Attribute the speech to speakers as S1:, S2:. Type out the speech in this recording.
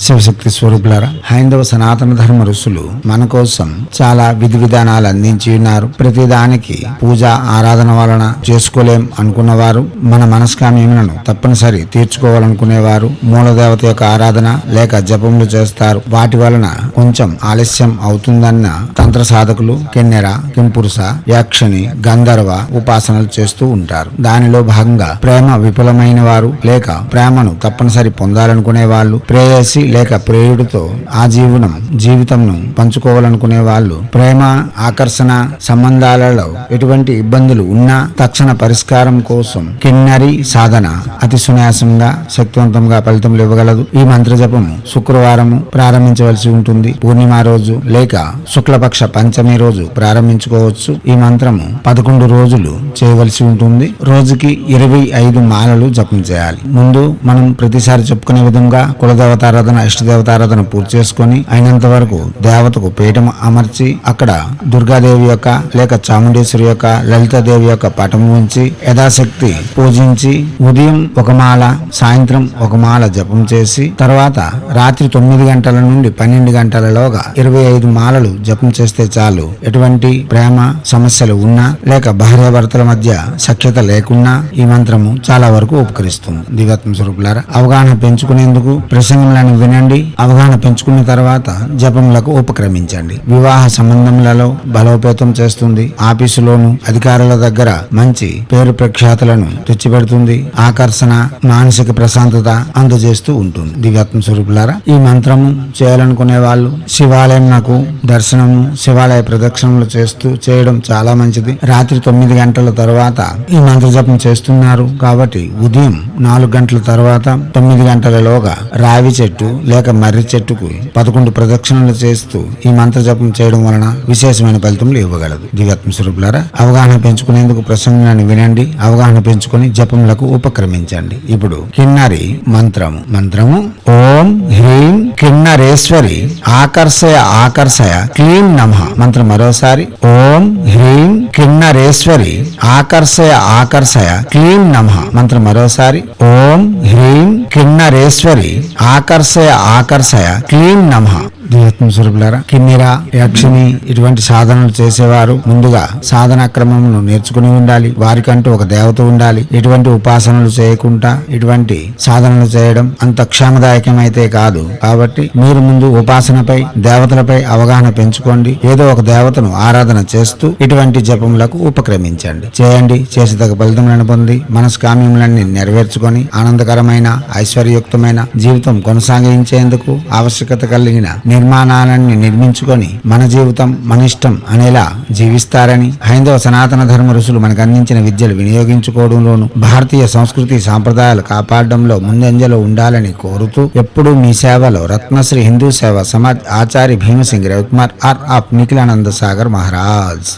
S1: శివశక్తి స్వరూపులారా హైందవ సనాతన ధర్మ ఋషులు మన కోసం చాలా విధి విధానాలు అందించి ఉన్నారు. ప్రతి దానికి పూజ ఆరాధన వలన చేసుకోలేం అనుకున్నవారు మన మనస్కామ్యములను తప్పనిసరి తీర్చుకోవాలనుకునేవారు మూలదేవత యొక్క ఆరాధన లేక జపములు చేస్తారు. వాటి వలన కొంచెం ఆలస్యం అవుతుందన్న తంత్ర సాధకులు కెన్నెర కింపురుష యాక్షని గంధర్వ ఉపాసనలు చేస్తూ ఉంటారు. దానిలో భాగంగా ప్రేమ విఫలమైన వారు లేక ప్రేమను తప్పనిసరి పొందాలనుకునే వాళ్ళు ప్రేయసి లేక ప్రేయుడితో ఆ జీవనం జీవితంను పంచుకోవాలనుకునే వాళ్ళు ప్రేమ ఆకర్షణ సంబంధాలలో ఎటువంటి ఇబ్బందులు ఉన్నా తక్షణ పరిష్కారం కోసం కిన్నరి సాధన అతి సునాయాసంగా శక్తివంతంగా ఫలితములు ఇవ్వగలదు. ఈ మంత్ర జపము శుక్రవారము ప్రారంభించవలసి ఉంటుంది. పూర్ణిమ రోజు లేక శుక్లపక్ష పంచమి రోజు ప్రారంభించుకోవచ్చు. ఈ మంత్రము పదకొండు రోజులు చేయవలసి ఉంటుంది. రోజుకి ఇరవై ఐదు మాలలు జపం చేయాలి. ముందు మనం ప్రతిసారి చెప్పుకునే విధంగా కులదేవతారాధన ఇష్టదేవతారాధన పూర్తి చేసుకొని అయినంత వరకు దేవతకు పీఠం అమర్చి అక్కడ దుర్గాదేవి యొక్క లేక చాముండేశ్వరి యొక్క లలితాదేవి యొక్క పటం ఉంచి యథాశక్తి పూజించి ఉదయం ఒక మాల సాయంత్రం ఒక మాల జపం చేసి తర్వాత రాత్రి తొమ్మిది గంటల నుండి పన్నెండు గంటలలోగా ఇరవై ఐదు మాలలు జపం చేస్తే చాలు. ఎటువంటి ప్రేమ సమస్యలు ఉన్నా లేక భార్యాభర్తల మధ్య సఖ్యత లేకున్నా ఈ మంత్రము చాలా వరకు ఉపకరిస్తుంది. దివ్యాత్మ స్వరూపులారా అవగాహన పెంచుకునేందుకు ప్రసంగంలను వినండి. అవగాహన పెంచుకున్న తర్వాత జపములకు ఉపక్రమించండి. వివాహ సంబంధములలో బలోపేతం చేస్తుంది. ఆఫీసులోను అధికారుల దగ్గర మంచి పేరు ప్రఖ్యాతులను తెచ్చిపెడుతుంది. ఆకర్షణ మానసిక ప్రశాంతత అందజేస్తూ ఉంటుంది. దివ్యాత్మ స్వరూపులారా ఈ మంత్రము చేయాలనుకునే వాళ్ళు శివాలయం నాకు దర్శనము శివాలయ ప్రదక్షిణలు చేస్తూ చేయడం చాలా మంచిది. రాత్రి తొమ్మిది గంటల తర్వాత ఈ మంత్ర జపం చేస్తున్నారు కాబట్టి ఉదయం నాలుగు గంటల తర్వాత తొమ్మిది గంటలలోగా రావి చెట్టు లేక మర్రి చెట్టుకు పదకొండు ప్రదక్షిణలు చేస్తూ ఈ మంత్ర జపం చేయడం వలన విశేషమైన ఫలితములు ఇవ్వగలదు. దివ్యాత్మ స్వరూపులారా అవగాహన పెంచుకునేందుకు ప్రసంగాన్ని వినండి అవగాహన పెంచుకొని జపములకు ఉపక్రమించండి. ఇప్పుడు కిన్నరి మంత్రము. మంత్రము ఓం హ్రీం కిన్నరేశ్వరి ఆకర్షయ ఆకర్షయ క్లీం నమ. మంత్రం మరోసారి ఓం హ్రీం కిన్నరేశ్వరి ఆకర్షయ ఆకర్షయ క్లీం నమ. మంత్రం మరోసారి. ఓం హ్రీం కిన్నరేశ్వరి ఆకర్షయ ఆకర్షయ క్లీం నమ. దివ్యాత్మ స్వరూపులారా కిన్నెర యక్షిని ఇటువంటి సాధనలు చేసేవారు ముందుగా సాధన క్రమమును నేర్చుకుని ఉండాలి. వారికంటూ ఒక దేవత ఉండాలి. ఇటువంటి ఉపాసనలు చేయకుండా ఇటువంటి సాధనలు చేయడం అంత క్షేమదాయకమైతే కాదు. కాబట్టి మీరు ముందు ఉపాసనపై దేవతలపై అవగాహన పెంచుకోండి. ఏదో ఒక దేవతను ఆరాధన చేస్తూ ఇటువంటి జపములకు ఉపక్రమించండి. చేయండి. చేసి తగ్గ ఫలితములను పొంది మనస్కామ్యములన్నీ నెరవేర్చుకొని ఆనందకరమైన ఐశ్వర్యయుక్తమైన జీవితం కొనసాగించేందుకు ఆవశ్యకత కలిగిన నిర్మాణాలన్నీ నిర్మించుకొని మన జీవితం మన ఇష్టం అనేలా జీవిస్తారని హైందవ సనాతన ధర్మ ఋషులు మనకు అందించిన విద్యలు వినియోగించుకోవడంలోను భారతీయ సంస్కృతి సాంప్రదాయాలు కాపాడడంలో ముందంజలో ఉండాలని కోరుతూ ఎప్పుడూ మీ సేవలో రత్నశ్రీ హిందూ సేవ సమాజ్ ఆచార్య భీమసింగ్ రవికుమార్ ఆర్ ఆఫ్ నిఖిలానంద సాగర్ మహారాజ్.